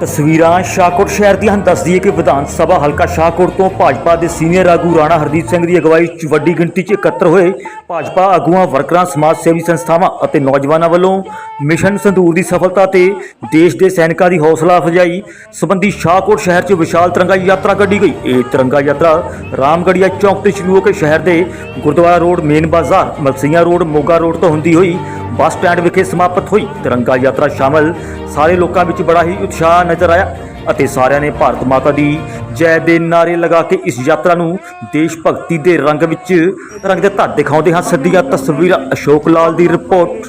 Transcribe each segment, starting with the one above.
ਤਸਵੀਰਾਂ ਸ਼ਾਹਕੋਟ ਸ਼ਹਿਰ ਦੀਆਂ ਹਨ। ਦੱਸਦੀ ਹੈ ਕਿ ਵਿਧਾਨ ਸਭਾ ਹਲਕਾ ਸ਼ਾਹਕੋਟ ਤੋਂ ਭਾਜਪਾ ਦੇ ਸੀਨੀਅਰ ਆਗੂ ਰਾਣਾ ਹਰਦੀਪ ਸਿੰਘ ਦੀ ਅਗਵਾਈ 'ਚ ਵੱਡੀ ਗਿਣਤੀ 'ਚ ਇਕੱਤਰ ਹੋਏ ਭਾਜਪਾ ਆਗੂਆਂ, ਵਰਕਰਾਂ, ਸਮਾਜ ਸੇਵੀ ਸੰਸਥਾਵਾਂ ਅਤੇ ਨੌਜਵਾਨਾਂ ਵੱਲੋਂ ਮਿਸ਼ਨ ਸੰਧੂਰ ਦੀ ਸਫਲਤਾ ਤੇ ਦੇਸ਼ ਦੇ ਸੈਨਿਕਾਂ ਦੀ ਹੌਸਲਾ ਅਫਜ਼ਾਈ। ਸੰਬੰਧੀ ਸ਼ਾਹਕੋਟ ਸ਼ਹਿਰ 'ਚ ਵਿਸ਼ਾਲ ਤਿਰੰਗਾ ਯਾਤਰਾ ਕੱਢੀ ਗਈ। ਇਹ ਤਿਰੰਗਾ ਯਾਤਰਾ ਰਾਮਗੜੀਆ ਚੌਕ ਤੋਂ ਸ਼ੁਰੂ ਹੋ ਕੇ ਸ਼ਹਿਰ ਦੇ ਗੁਰਦੁਆਰਾ ਰੋਡ, ਮੇਨ ਬਾਜ਼ਾਰ, ਮਲਸੀਆਂ ਰੋਡ, ਮੋਗਾ ਰੋਡ ਤੋਂ ਹੁੰਦੀ ਹੋਈ ਬੱਸ ਸਟੈਂਡ ਵਿਖੇ ਸਮਾਪਤ ਹੋਈ। ਤਿਰੰਗਾ ਯਾਤਰਾ ਸ਼ਾਮਲ। ਸਾਰੇ ਲੋਕਾਂ ਵਿੱਚ ਬੜਾ ਹੀ ਉਤਸ਼ਾਹ ਨਜ਼ਰ ਆਇਆ ਅਤੇ ਸਾਰਿਆਂ ਨੇ ਭਾਰਤ ਮਾਤਾ ਦੀ ਜੈ ਦੇ ਨਾਰੇ ਲਗਾ ਕੇ ਇਸ ਯਾਤਰਾ ਨੂੰ ਦੇਸ਼ ਭਗਤੀ ਦੇ ਰੰਗ ਵਿੱਚ, ਰੰਗ ਦੇ ਦਿੱਤਾ ਦਿਖਾਉਂਦੇ ਹਨ ਸੱਦੀਆਂ ਤਸਵੀਰਾਂ, ਅਸ਼ੋਕ ਲਾਲ ਦੀ ਰਿਪੋਰਟ।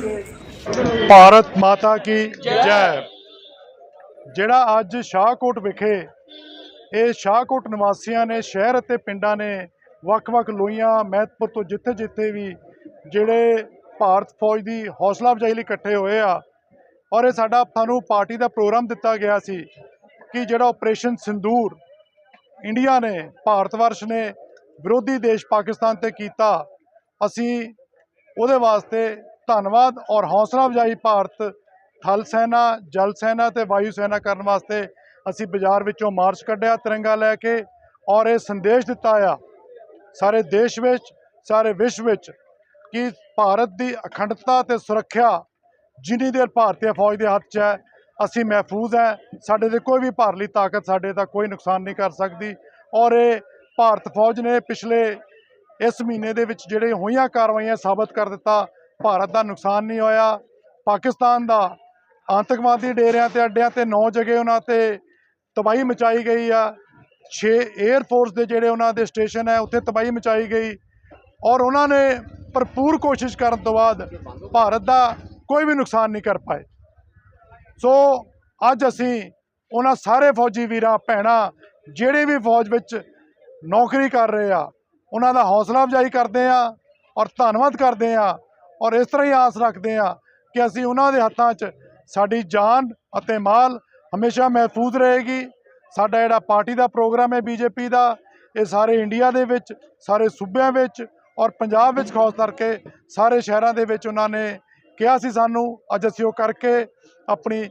ਭਾਰਤ ਮਾਤਾ ਕੀ ਜੈ। ਜਿਹੜਾ ਅੱਜ ਸ਼ਾਹਕੋਟ ਵਿਖੇ, ਇਹ ਸ਼ਾਹਕੋਟ ਨਿਵਾਸੀਆਂ ਨੇ, ਸ਼ਹਿਰ ਅਤੇ ਪਿੰਡਾਂ ਨੇ ਵੱਖ-ਵੱਖ ਲੋਈਆਂ ਮਹਿਤਪੁਰ ਤੋਂ ਜਿੱਥੇ-ਜਿੱਥੇ ਵੀ ਜਿਹੜੇ ਭਾਰਤ ਫੌਜ ਦੀ ਹੌਸਲਾ ਅਫਜ਼ਾਈ ਲਈ ਇਕੱਠੇ ਹੋਏ ਆ ਔਰ ਇਹ ਸਾਡਾ ਸਾਨੂੰ ਪਾਰਟੀ ਦਾ ਪ੍ਰੋਗਰਾਮ ਦਿੱਤਾ ਗਿਆ ਸੀ ਕਿ ਜਿਹੜਾ ਆਪਰੇਸ਼ਨ ਸਿੰਦੂਰ ਇੰਡੀਆ ਨੇ, ਭਾਰਤ ਵਰਸ਼ ਨੇ ਵਿਰੋਧੀ ਦੇਸ਼ ਪਾਕਿਸਤਾਨ ਤੇ ਕੀਤਾ, ਅਸੀਂ ਉਹਦੇ ਵਾਸਤੇ ਧੰਨਵਾਦ ਔਰ ਹੌਸਲਾ ਅਫਜ਼ਾਈ ਭਾਰਤ ਥਲ ਸੈਨਾ, ਜਲ ਸੈਨਾ ਤੇ ਵਾਯੂ ਸੈਨਾ ਕਰਨ ਵਾਸਤੇ ਅਸੀਂ ਬਾਜ਼ਾਰ ਵਿੱਚੋਂ ਮਾਰਚ ਕੱਢਿਆ, ਤਿਰੰਗਾ ਲੈ ਕੇ ਔਰ ਇਹ ਸੰਦੇਸ਼ ਦਿੱਤਾ ਆ, ਸਾਰੇ ਦੇਸ਼ ਵਿੱਚ, ਸਾਰੇ ਵਿਸ਼ਵ ਵਿੱਚ ਕਿ ਭਾਰਤ ਦੀ ਅਖੰਡਤਾ ਤੇ ਸੁਰੱਖਿਆ ਜਿੰਨੀ ਦੇਰ ਭਾਰਤੀ ਫੌਜ ਦੇ ਹੱਥ 'ਚ ਹੈ, ਅਸੀਂ ਮਹਿਫੂਜ਼ ਹੈ। ਸਾਡੇ ਤੇ ਕੋਈ ਵੀ ਭਾਰਲੀ ਤਾਕਤ ਸਾਡੇ ਦਾ ਕੋਈ ਨੁਕਸਾਨ ਨਹੀਂ ਕਰ ਸਕਦੀ। ਔਰ ਇਹ ਭਾਰਤ ਫੌਜ ਨੇ ਪਿਛਲੇ ਇਸ ਮਹੀਨੇ ਦੇ ਵਿੱਚ ਜਿਹੜੇ ਹੋਈਆਂ ਕਾਰਵਾਈਆਂ ਸਾਬਤ ਕਰ ਦਿੱਤਾ, ਭਾਰਤ ਦਾ ਨੁਕਸਾਨ ਨਹੀਂ ਹੋਇਆ। ਪਾਕਿਸਤਾਨ ਦਾ ਆਤੰਕਵਾਦੀ ਡੇਰਿਆਂ ਤੇ ਅੱਡਿਆਂ ਤੇ ਨੌ ਜਗ੍ਹਾ ਉਹਨਾਂ ਤੇ ਤਬਾਹੀ ਮਚਾਈ ਗਈ ਆ। 6 에ਅਰ ਫੋਰਸ ਦੇ ਜਿਹੜੇ ਉਹਨਾਂ ਦੇ ਸਟੇਸ਼ਨ ਹੈ, ਉੱਥੇ ਤਬਾਹੀ ਮਚਾਈ ਗਈ। ਔਰ ਉਹਨਾਂ ਨੇ ਭਰਪੂਰ ਕੋਸ਼ਿਸ਼ ਕਰਨ ਤੋਂ ਬਾਅਦ ਭਾਰਤ ਦਾ ਕੋਈ ਵੀ ਨੁਕਸਾਨ ਨਹੀਂ ਕਰ ਪਾਏ। ਸੋ ਅੱਜ ਅਸੀਂ ਉਹਨਾਂ ਸਾਰੇ ਫੌਜੀ ਵੀਰਾਂ, ਭੈਣਾਂ, ਜਿਹੜੇ ਵੀ ਫੌਜ ਵਿੱਚ ਨੌਕਰੀ ਕਰ ਰਹੇ ਆ, ਉਹਨਾਂ ਦਾ ਹੌਸਲਾ ਅਫਜ਼ਾਈ ਕਰਦੇ ਆ ਔਰ ਧੰਨਵਾਦ ਕਰਦੇ ਆ ਔਰ ਇਸ ਤਰ੍ਹਾਂ ਹੀ ਆਸ ਰੱਖਦੇ ਆ ਕਿ ਅਸੀਂ ਉਹਨਾਂ ਦੇ ਹੱਥਾਂ 'ਚ ਸਾਡੀ ਜਾਨ ਅਤੇ ਮਾਲ ਹਮੇਸ਼ਾ ਮਹਿਫੂਜ਼ ਰਹੇਗੀ। ਸਾਡਾ ਜਿਹੜਾ ਪਾਰਟੀ ਦਾ ਪ੍ਰੋਗਰਾਮ ਹੈ ਬੀਜੇਪੀ ਦਾ, ਇਹ ਸਾਰੇ ਇੰਡੀਆ ਦੇ ਵਿੱਚ, ਸਾਰੇ ਸੂਬਿਆਂ ਵਿੱਚ ਔਰ ਪੰਜਾਬ ਵਿੱਚ ਖਾਸ ਕਰਕੇ ਸਾਰੇ ਸ਼ਹਿਰਾਂ ਦੇ ਵਿੱਚ ਉਹਨਾਂ ਨੇ ਕਿਹਾ ਸੀ ਸਾਨੂੰ ਅੱਜ ਅਸੀਂ ਉਹ ਕਰਕੇ ਆਪਣੀ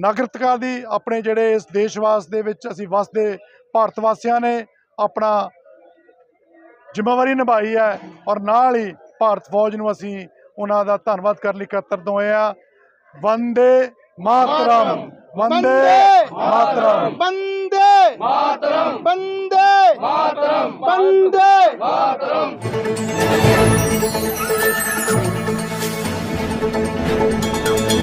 ਨਗਰਤਕਾਰ ਦੀ ਆਪਣੇ ਜਿਹੜੇ ਇਸ ਦੇਸ਼ ਵਾਸ ਦੇ ਵਿੱਚ ਅਸੀਂ ਵਸਦੇ ਭਾਰਤ ਵਾਸੀਆਂ ਨੇ ਆਪਣਾ ਜ਼ਿੰਮੇਵਾਰੀ ਨਿਭਾਈ ਹੈ ਔਰ ਨਾਲ ਹੀ ਭਾਰਤ ਫੌਜ ਨੂੰ ਅਸੀਂ ਉਹਨਾਂ ਦਾ ਧੰਨਵਾਦ ਕਰਨ ਲਈ ਇਕੱਤਰ ਹੋਏ ਆ ਵੰਦੇ ਮਾਤਰਮ ਵੰਦੇ ਮਾਤਰਮ। ਵੰਦੇ ਮਾਤਰਮ। ਵੰਦੇ ਮਾਤਰਮ। ਵੰਦੇ 马灯